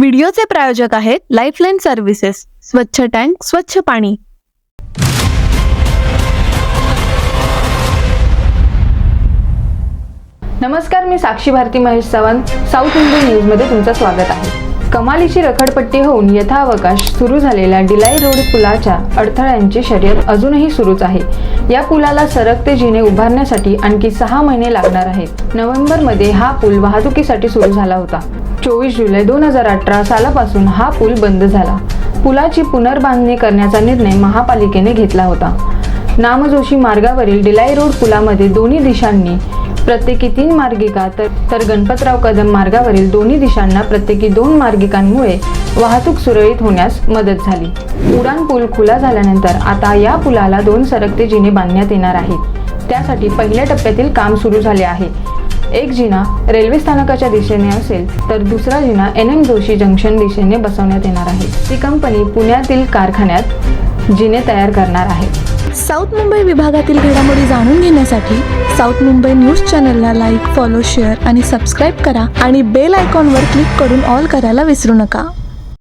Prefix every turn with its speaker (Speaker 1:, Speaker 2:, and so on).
Speaker 1: व्हिडिओचे प्रायोजक आहेत lifeline services स्वच्छ टँक स्वच्छ पाणी.
Speaker 2: नमस्कार मी साक्षी भारती महेश सावंत साऊथ इंडियन न्यूजमध्ये तुमचं स्वागत आहे. कमालीची रखडपट्टी होऊन यथावकाश सुरू झालेल्या डिलाई रोड पुलाच्या अडथळ्यांची शर्यत अजूनही सुरूच आहे. या पुलाला सरकते जिने उभारण्यासाठी आणखी सहा महिने लागणार आहेत. नोव्हेंबरमध्ये हा पूल वाहतुकीसाठी सुरू झाला होता. चोवीस जुलै दोन हजार अठरा सालापासून हा पूल बंद झाला. पुलाची पुनर्बांधणी करण्याचा निर्णय महापालिकेने घेतला होता. नामजोशी मार्गावरील डिलाई रोड पुलामध्ये दोन्ही दिशांनी प्रत्येकी तीन मार्गिका तर तर गणपतराव कदम मार्गावरील दोन्ही दिशांना प्रत्येकी दोन मार्गिकांमुळे वाहतूक सुरळीत होण्यास मदत झाली. उडान पूल खुला झाल्यानंतर आता या पुलाला दोन सरकते जिने बांधण्यात येणार आहेत त्यासाठी पहिल्या टप्प्यातील काम सुरू झाले आहे. एक जिना रेल्वे स्थानकाच्या दिशेने असेल तर दुसरा जिना एन एम जोशी जंक्शन दिशेने बसवण्यात येणार आहे. ती कंपनी पुण्यातील कारखान्यात जिने तयार करणार आहे.
Speaker 1: साऊथ मुंबई विभागातील घडामोडी जाणून घेण्यासाठी साऊथ मुंबई न्यूज चॅनलला लाईक फॉलो शेअर आणि सबस्क्राईब करा आणि बेल आयकॉनवर क्लिक करून ऑल करायला विसरू नका.